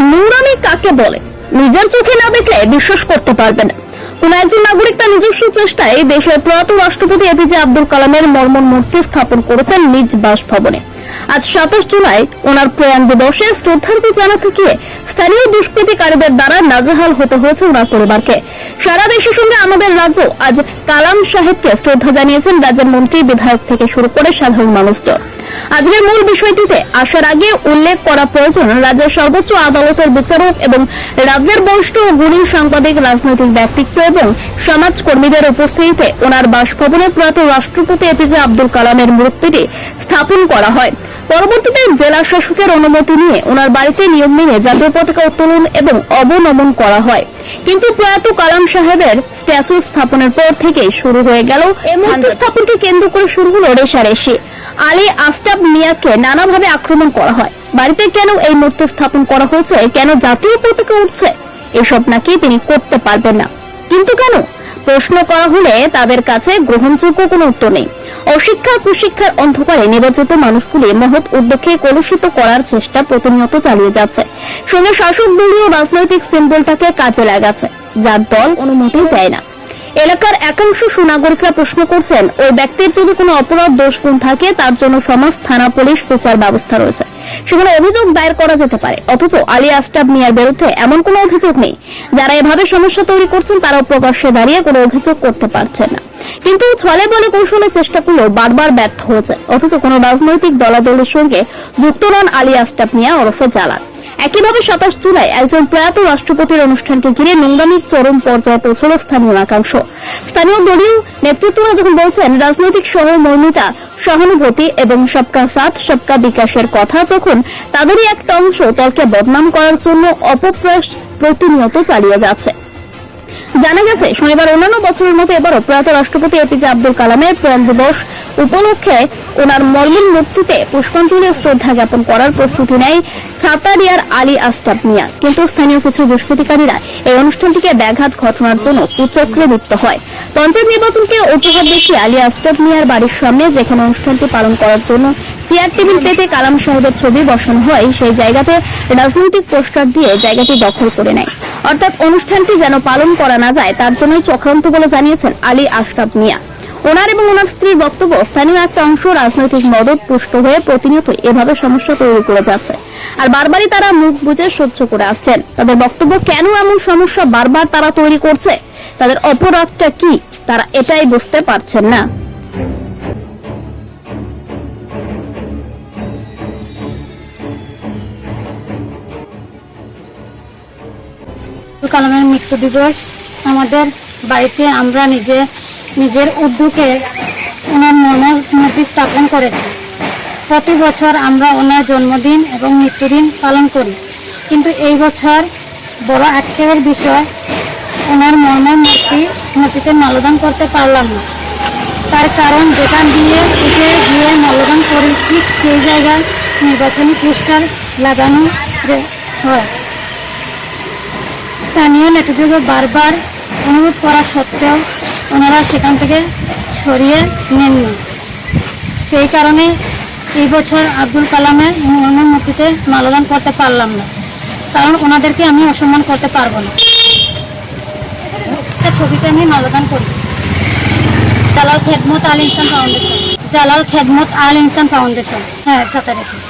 নুরানি কাকে বলে? নিজের চোখে না দেখলে বিশ্বাস করতে পারবে না। কোন একজন নাগরিক তার নিজস্ব চেষ্টায় দেশের প্রয়াত রাষ্ট্রপতি এপিজে আব্দুল কালামের মর্মন মূর্তি স্থাপন করেছেন নিজ বাসভবনে। আজ সাতাশ জুলাই ওনার প্রয়াণ দিবসে শ্রদ্ধার্ঘ্য জানাতে গিয়ে স্থানীয় দুষ্কৃতিকারীদের দ্বারা নাজেহাল হতে হয়েছে ওনার পরিবারকে। সারা দেশের সঙ্গে আমাদের রাজ্য আজ কালাম সাহেবকে শ্রদ্ধা জানিয়েছেন রাজ্যের মন্ত্রী, বিধায়ক থেকে শুরু করে সাধারণ মানুষজন। আজকের মূল বিষয়টিতে আসার আগে উল্লেখ করা প্রয়োজন, রাজ্যের সর্বোচ্চ আদালতের বিচারক এবং রাজ্যের বরিষ্ঠ গুণী সাংবাদিক, রাজনৈতিক ব্যক্তিত্ব এবং সমাজকর্মীদের উপস্থিতিতে ওনার বাসভবনে প্রয়াত রাষ্ট্রপতি এপিজে আব্দুল কালামের মূর্তিটি স্থাপন করা হয়। পরবর্তীতে জেলা শাসকের অনুমতি নিয়ে ওনার বাড়িতে নিয়ম মেনে জাতীয় পতাকা উত্তোলন এবং অবনমন করা হয়। কিন্তু প্রয়াত কালাম সাহেবের স্ট্যাচু স্থাপনের পর থেকেই শুরু হয়ে গেল এই মূর্তি স্থাপনকে কেন্দ্র করে শুরু হলো রেশারেশি। আলী আস্তাব মিয়াকে নানাভাবে আক্রমণ করা হয়। বাড়িতে কেন এই মূর্তি স্থাপন করা হয়েছে? কেন জাতীয় পতাকা উঠছে? এসব নাকি তিনি করতে পারবেন না। কিন্তু কেন? প্রশ্ন করা হলে তাদের কাছে গ্রহণযোগ্য কোনো উত্তর নেই। অশিক্ষা কুশিক্ষার অন্ধকারে নির্বাচিত মানুষগুলি মহৎ উদ্যোগকে কলুষিত করার চেষ্টা প্রতিনিয়ত চালিয়ে যাচ্ছে। সঙ্গে শাসক দলীয় রাজনৈতিক সিম্বলটাকে কাজে লাগাচ্ছে, যার দল অনুমতি দেয় না। এলাকার একাংশ সুনাগরিকরা প্রশ্ন করছেন, ওই ব্যক্তির যদি কোনো অপরাধ দোষ গুণ থাকে, তার জন্য সমাজ, থানা, পুলিশ বিচার ব্যবস্থা রয়েছে। সেখানে অভিযোগ দায়ের করা যেতে পারে। অথচ আলী আস্টাব মিয়ার বিরুদ্ধে এমন কোনো অভিযোগ নেই। যারা এভাবে সমস্যা তৈরি করছেন, তারাও প্রকাশ্যে দাঁড়িয়ে কোনো অভিযোগ করতে পারছেন না। কিন্তু ছলে বলে কৌশলে চেষ্টা করলেও বারবার ব্যর্থ হয়েছে। অথচ কোনো রাজনৈতিক দলাদলের সঙ্গে যুক্ত নন আলী আস্টাব মিয়া ওরফে জালাল। একইভাবে সাতাশ জুলাই একজন প্রয়াত রাষ্ট্রপতির অনুষ্ঠানকে ঘিরে নোংরামির চরম পর্যায়ে পৌঁছল স্থানীয় একাংশ। স্থানীয় দলীয় নেতৃত্বরা যখন বলছেন, রাজনৈতিক সহমর্মিতা, সহানুভূতি এবং সবকা সাথ, সবকা বিকাশের কথা, যখন তাদেরই একটা অংশ দলকে বদনাম করার জন্য অপপ্রয়াস প্রতিনিয়ত চালিয়ে যাচ্ছে। জানা গেছে, শনিবার অন্যান্য বছরের মতো এবারও প্রয়াত রাষ্ট্রপতি এপিজে আব্দুল কালামের প্রয়াণ দিবস উপলক্ষে ওনার মর্মিন মূর্তিতে পুষ্পাঞ্জলি ও শ্রদ্ধা জ্ঞাপন করার প্রস্তুতি নেয় ছাতারিয়ার আলী আস্টাব মিয়া। কিন্তু স্থানীয় কিছু দুষ্কৃতিকারীরা এই অনুষ্ঠানটিকে ব্যাঘাত ঘটনার জন্য কুচক্রে লিপ্ত হয়। পঞ্চায়েত নির্বাচনকে অজুহাত দেখিয়ে আলী আস্টাব মিয়ার বাড়ির সামনে যেখানে অনুষ্ঠানটি পালন করার জন্য চেয়ার টেবিল পেতে কালাম সাহেবের ছবি বসানো হয়, সেই জায়গাতে রাজনৈতিক পোস্টার দিয়ে জায়গাটি দখল করে নেয়। অর্থাৎ অনুষ্ঠানটি যেন পালন করা না যায়, তার জন্যই চক্রান্ত বলে জানিয়েছেন আলী আশরাফ মিয়া। ওনার এবং ওনার স্ত্রীর বক্তব্য স্থানীয় একটা অংশ রাজনৈতিক মদত পুষ্ট হয়ে প্রতিনিয়ত এভাবে সমস্যা তৈরি করে যাচ্ছে। আর বারবারই তারা মুখ বুঝে সহ্য করে আসছেন। তাদের বক্তব্য কেন এমন সমস্যা বারবার তারা তৈরি করছে? তাদের অপরাধটা কি? তারা এটাই বুঝতে পারছেন না। কালামের মৃত্যু দিবস আমাদের বাড়িতে আমরা নিজে নিজের উদ্যোগে ওনার মূর্তি স্থাপন করেছে। প্রতি বছর আমরা ওনার জন্মদিন এবং মৃত্যুদিন পালন করি। কিন্তু এই বছর বড় আক্ষেপের বিষয়, ওনার মর্মের মূর্তি মূর্তিতে মালদান করতে পারলাম না। তার কারণ যেখান দিয়ে উঠে গিয়ে মাল্যদান করি ঠিক সেই জায়গায় নির্বাচনী পোস্টার লাগানো হয়। স্থানীয় নেতৃত্বকে বারবার অনুরোধ করা সত্ত্বেও ওনারা সেখান থেকে সরিয়ে নেননি সেই কারণে এই বছর আব্দুল কালামের মূর্তিতে মালদান করতে পারলাম না। কারণ ওনাদেরকে আমি অসম্মান করতে পারব না। একটা ছবিতে আমি মালদান করি। জালাল খেদমত আল ইনসান ফাউন্ডেশন। জালাল খেদমত আল ইনসান ফাউন্ডেশন। হ্যাঁ সাথে রেখে।